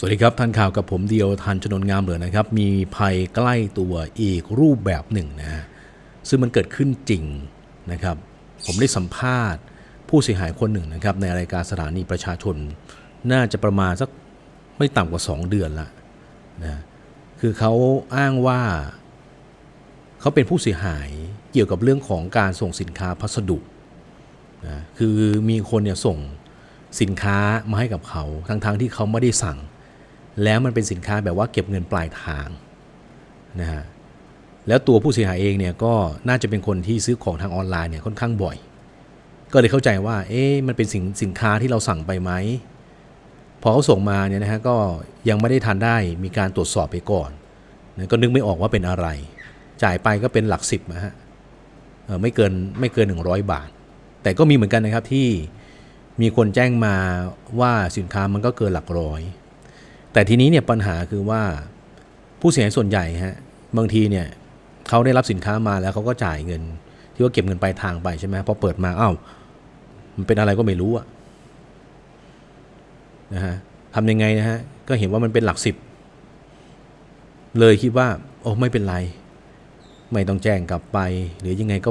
สวัสดีครับ ทันข่าวกับผมเดียวทันชนนงามเหลือนะครับ มีภัยใกล้ตัวอีกรูปแบบหนึ่งนะฮะซึ่งมันเกิดขึ้นจริงนะครับ ผมได้สัมภาษณ์ผู้เสียหายคนหนึ่งนะครับ ในรายการสถานีประชาชน น่าจะประมาณสักไม่ต่ำกว่า 2 เดือนละนะคือเขาอ้างว่า เขาเป็นผู้เสียหายเกี่ยวกับเรื่องของการส่งสินค้าพัสดุนะคือมีคนเนี่ยส่งสินค้ามาให้กับเขาทั้งๆที่เขาไม่ได้สั่ง แล้วมันเป็นสินค้าแบบว่าเก็บเงินปลายทางนะฮะแล้วตัวผู้เสียหายเองเนี่ยก็น่าจะเป็นคนที่ซื้อของทางออนไลน์เนี่ยค่อนข้างบ่อย ก็เลยเข้าใจว่า เอ๊ะมันเป็นสินสินค้าที่เราสั่งไปไหมพอเขาส่งมาเนี่ยนะฮะก็ยังไม่ได้ทันได้มีการตรวจสอบไปก่อนนะก็นึกไม่ออกว่าเป็นอะไร จ่ายไปก็เป็นหลักสิบนะฮะไม่เกินไม่เกิน 100 บาท แต่ก็มีเหมือนกันนะครับที่มีคนแจ้งมาว่าสินค้ามันก็เกินหลักร้อย แต่ทีนี้เนี่ยปัญหาคือว่าผู้เสียหายส่วนใหญ่ฮะบางทีเนี่ยเขาได้รับสินค้ามาแล้วเขาก็จ่ายเงิน ที่ว่าเก็บเงินปลายทางไปใช่ไหมพอเปิดมาอ้าวมันเป็นอะไรก็ไม่รู้อะนะฮะทำยังไงนะฮะก็เห็นว่ามันเป็นหลักสิบเลยคิดว่า โอ้ไม่เป็นไร ไม่ต้องแจ้งกลับไป หรือยังไงก็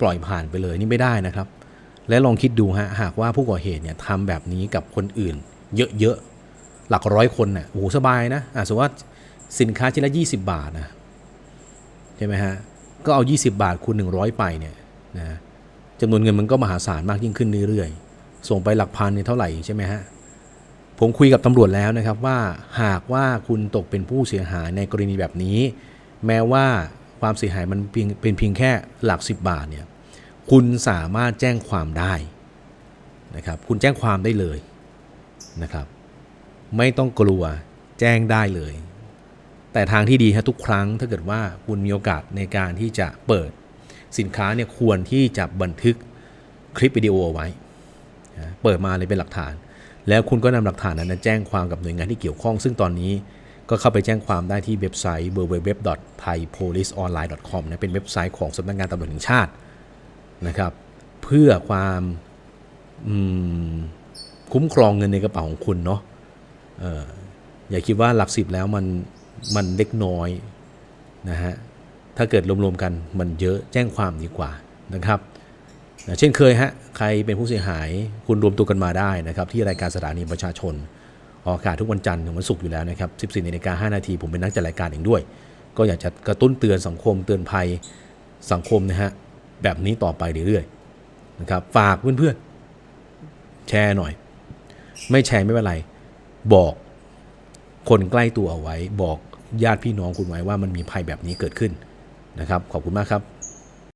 ปล่อยผ่านไปเลยนี่ไม่ได้นะครับ และลองคิดดูฮะหากว่าผู้ก่อเหตุเนี่ยทำแบบนี้กับคนอื่น เยอะๆ หลักร้อยคนน่ะโอ้โหสบายนะอะสมมติว่าสินค้าชิ้นละ 20 บาทนะใช่ไหมฮะก็เอา 20 บาทคูณ 100 ไปเนี่ยนะจำนวนเงินมันก็มหาศาลมากยิ่งขึ้นเรื่อยๆ ส่งไปหลักพันเนี่ยเท่าไหร่ใช่ไหมฮะผมคุยกับตำรวจแล้วนะครับว่าหากว่าคุณตกเป็นผู้เสียหายในกรณีแบบนี้ แม้ว่าความเสียหายมันเพียงเป็นเพียงแค่หลัก 10 บาทเนี่ยคุณสามารถแจ้งความได้นะครับคุณแจ้งความได้เลยนะครับ ไม่ต้องกลัวแจ้งได้เลย แต่ทางที่ดีฮะทุกครั้งถ้าเกิดว่าคุณมีโอกาสในการที่จะเปิดสินค้าเนี่ยควรที่จะบันทึกคลิปวิดีโอเอาไว้ เปิดมาเลยเป็นหลักฐาน แล้วคุณก็นำหลักฐานนั้นแจ้งความกับหน่วยงานที่เกี่ยวข้อง ซึ่งตอนนี้ก็เข้าไปแจ้งความได้ที่เว็บไซต์ www.thaipoliceonline.com นะเป็นเว็บไซต์ของสำนักงานตำรวจแห่งชาตินะครับ เพื่อความมคุ้มครองเงินในกระเป๋าของคุณเนาะ อย่าคิดว่าหลักสิบแล้วมันมันเล็กน้อยนะฮะ ถ้าเกิดรวมๆกันมันเยอะแจ้งความดีกว่านะครับนะเช่นเคยฮะ ใครเป็นผู้เสียหายคุณรวมตัวกันมาได้นะครับ ที่รายการสถานีประชาชน ออกอากาศทุกวันจันทร์ถึงวันศุกร์อยู่แล้วนะครับ 14นาฬิกา5นาทีผมเป็นนักจัดรายการเองด้วย ก็อยากจะกระตุ้นเตือนสังคมเตือนภัยสังคมนะฮะแบบนี้ต่อไปเรื่อยๆนะครับฝากเพื่อนๆแชร์หน่อย ไม่แชร์ไม่เป็นไร บอกคนใกล้ตัวเอาไว้ บอกญาติพี่น้องคุณไว้ว่ามันมีภัยแบบนี้เกิดขึ้นนะครับ ขอบคุณมากครับ